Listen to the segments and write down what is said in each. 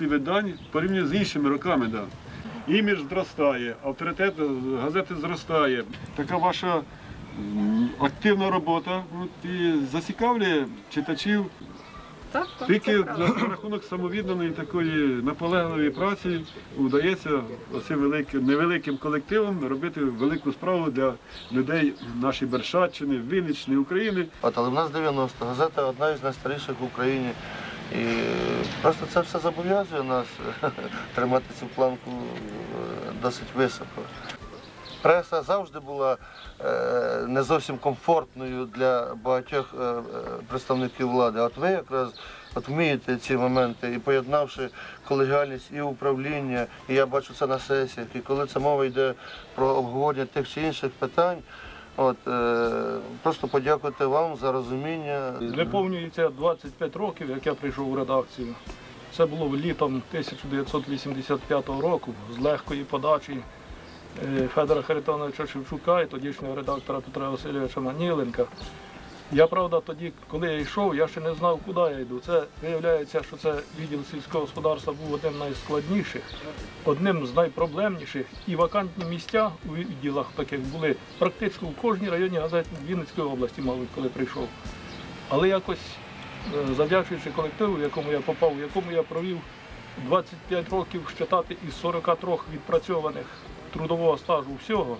кількості видань порівняно з іншими роками. Да. Імідж зростає, авторитет газети зростає. Така ваша активна робота от, і зацікавлює читачів Так, так, тільки за рахунок самовідданої такої наполегливої праці вдається оцим великим невеликим колективом робити велику справу для людей нашої Бершатчини, Вінниччини, України. От, але в нас 90 газета одна із найстаріших в Україні. І просто це все зобов'язує нас тримати цю планку е, досить високо. Преса завжди була е, не зовсім комфортною для багатьох е, е, представників влади. От ви якраз от вмієте ці моменти і поєднавши колегіальність і управління, і я бачу це на сесіях, і коли це мова йде про обговорення тих чи інших питань. От, е, просто подякувати вам за розуміння. Виповнюється 25 років, як я прийшов у редакцію. Це було літом 1985 року з легкої подачі е, Федора Харитоновича Шевчука і тодішнього редактора Петра Васильовича Маніленка. Я, правда, тоді, коли я йшов, я ще не знав, куди я йду. Це виявляється, що це відділ сільського господарства був одним найскладніших, одним з найпроблемніших. І вакантні місця у відділах таких були практично в кожній районній газеті Вінницької області, мабуть, коли прийшов. Але якось, е, завдячуючи колективу, в якому я попав, в якому я провів 25 років щитати із 43 відпрацьованих трудового стажу всього,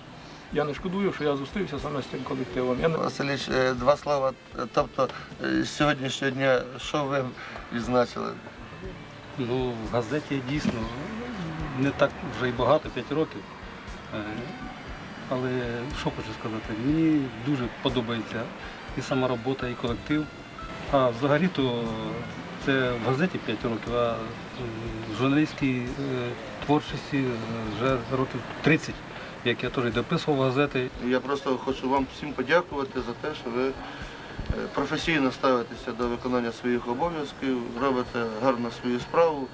я не шкодую, що я зустрівся саме з цим колективом. Я не- Василіч, е, два слова. Тобто е, з сьогоднішнього дня, що ви відзначили? Ну, в газеті дійсно не так вже й багато, 5 років. Е, Але що хочу сказати, мені дуже подобається і сама робота, і колектив. А взагалі-то це в газеті 5 років, а в журналістській творчості вже років 30, як я теж дописував газети. Я просто хочу вам всім подякувати за те, що ви е, професійно ставитеся до виконання своїх обов'язків, робите гарно свою справу.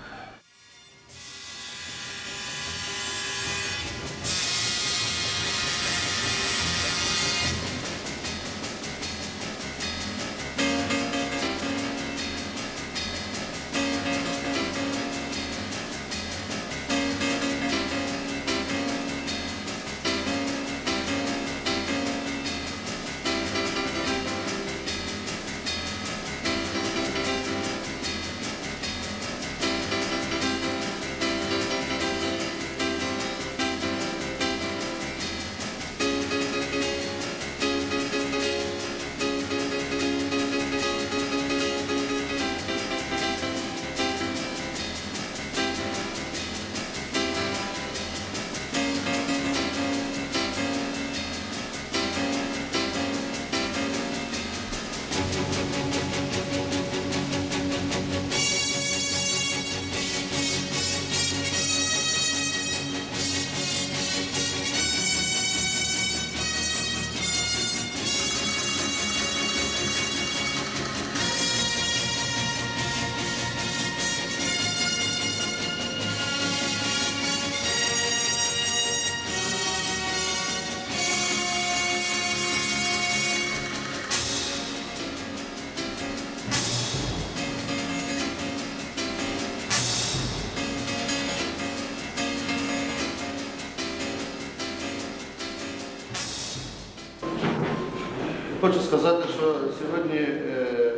Хочу сказати, що сьогодні е,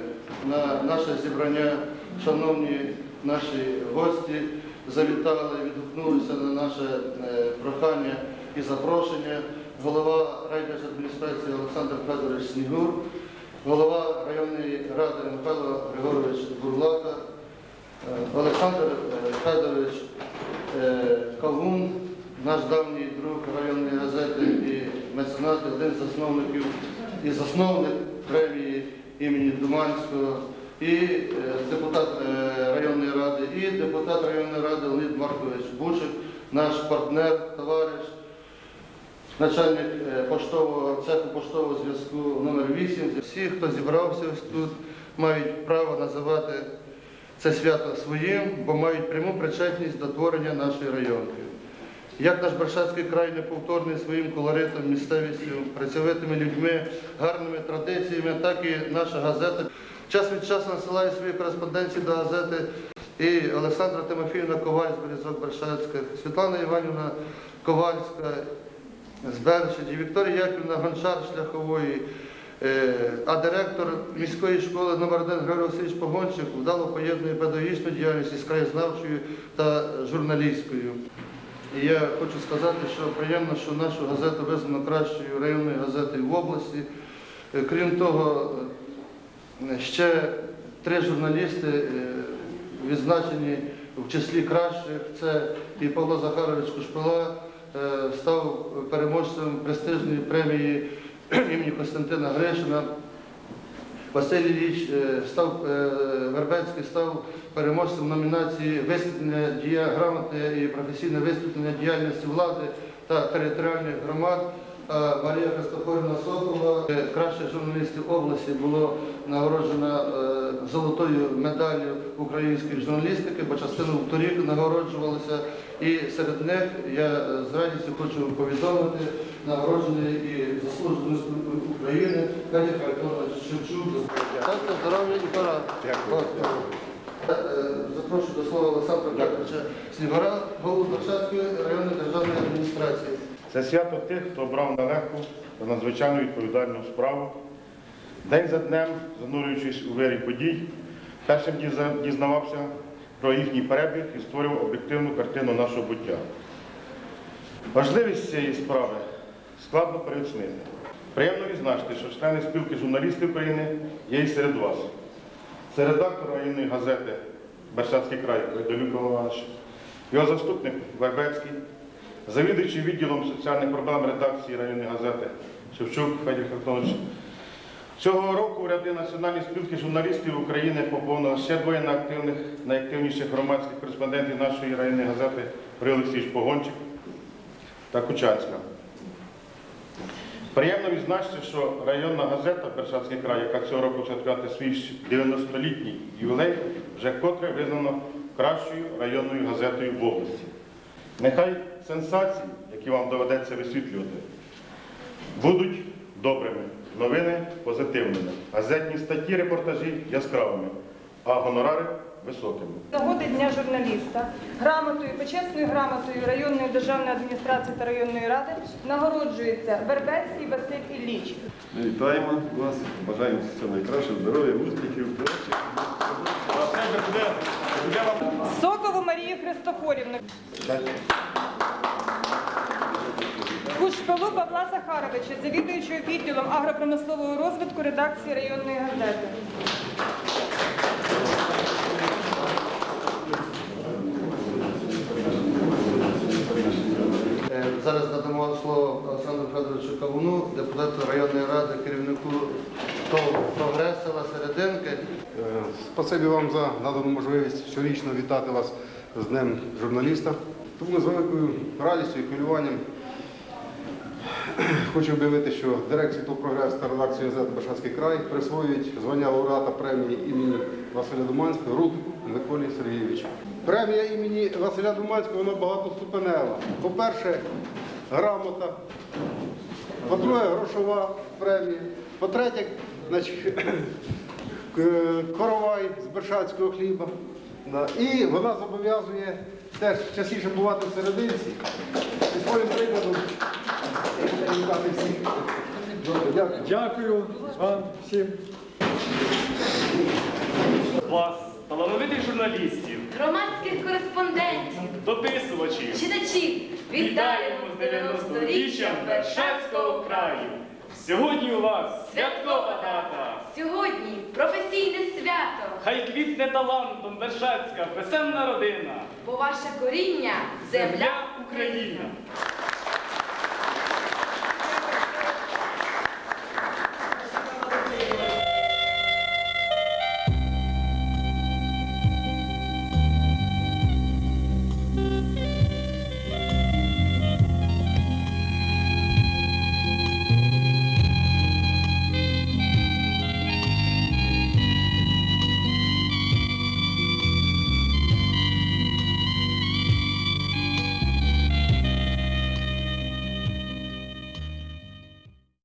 на наше зібрання, шановні наші гості, завітали, відгукнулися на наше е, прохання і запрошення. Голова райдержадміністрації Олександр Федорович Снігур, голова районної ради Михайло Григорович Бурлака, е, Олександр Федорович Кавун, наш давній друг районної газети і меценат, один з засновників і засновник премії імені Думанського, і е, депутат е, районної ради, і депутат районної ради Леонід Маркович Бучик, наш партнер, товариш, начальник е, поштового цеху поштового зв'язку номер 8 Всі, хто зібрався тут, мають право називати це свято своїм, бо мають пряму причетність до творення нашої районки. Як наш Бершацький край неповторний своїм колоритом, місцевістю, працьовитими людьми, гарними традиціями, так і наша газета. Час від часу насилає свої кореспонденції до газети і Олександра Тимофіївна Коваль з Березок Бершацька, Світлана Іванівна Ковальська з Бершаді, Вікторія Яківна Гончар шляхової, е, а директор міської школи номер 1 Григорій Васильович Погончик вдало поєднує педагогічну діяльність з краєзнавчою та журналістською. І я хочу сказати, що приємно, що нашу газету визнано кращою районною газетою в області. Е, Крім того, е, ще три журналісти е, відзначені в числі кращих. Це і Павло Захарович Кушпила став переможцем престижної премії імені Костянтина Гришина. Василь Ілліч е, став е, Вербецький став переможцем номінації висвітлення дія грамотне і професійне висвітлення діяльності влади та територіальних громад. А Марія Христофорівна Сокола, е, кращих журналістів області, було нагороджена золотою медаллю української журналістики, бо частину торік нагороджувалися. І серед них я з радістю хочу повідомити нагороджений і заслужений України Федір Харитонович Шевчук. Щастя, здоров'я і пора. Е, Запрошую до слова Олександра Петровича Снігора, голову Бершацької районної державної адміністрації. Це свято тих, хто обрав нелегку та надзвичайно відповідальну справу. День за днем, занурюючись у вирі подій, першим дізнавався про їхній перебіг і створював об'єктивну картину нашого буття. Важливість цієї справи складно переоцінити. Приємно відзначити, що члени спілки журналістів України є і серед вас. Це редактор районної газети Бершацький край Вайдолюк Іванович, його заступник Вербецький, завідуючий відділом соціальних проблем редакції районної газети Шевчук Федір Хартонович. Цього року ряди Національної спілки журналістів України поповнило ще двоє найактивних, найактивніших громадських кореспондентів нашої районної газети Олексійович Погончик та Кучанська. Приємно відзначити, що районна газета Бершацький край, яка цього року святкувати свій 90-літній ювілей, вже вкотре визнано кращою районною газетою в області. Нехай сенсації, які вам доведеться висвітлювати, будуть добрими, новини позитивними, газетні статті, репортажі яскравими, а гонорари високими. Нагоди Дня журналіста грамотою, почесною грамотою районної державної адміністрації та районної ради нагороджується Вербецький Василь Ілліч. Ми вітаємо вас, бажаємо всього найкращого, здоров'я, успіхів. Сокову Марію Христофорівну. Кушпилу Павла Захаровича, завідуючого відділом агропромислового розвитку редакції районної газети. Зараз надамо слово Олександру Федоровичу Кавуну, депутату районної ради, керівнику «Прогрес» села Серединки. Е, Спасибі вам за надану можливість щорічно вітати вас з Днем журналіста. Тому з великою радістю і хвилюванням хочу об'явити, що дирекція ТОВ «Прогрес» та редакція газети Башанський край присвоюють звання лауреата премії імені Василя Думанського Рудику Миколі Сергійовичу. Премія імені Василя Думанського вона багатоступенева. По-перше, грамота, по-друге, грошова премія. По-третє, значить, коровай з бершацького хліба. І вона зобов'язує теж частіше бувати в серединці. І своїм прикладом вітати всіх. Дякую. Дякую вам всім. вас, талановитих журналістів, громадських кореспондентів, дописувачів. читачів, вітаємо з 90-річчям Бершацького краю. Сьогодні у вас святкова дата. Сьогодні професійне свято, Хай квітне талантом Бершацька, писемна родина, бо ваше коріння земля Україна.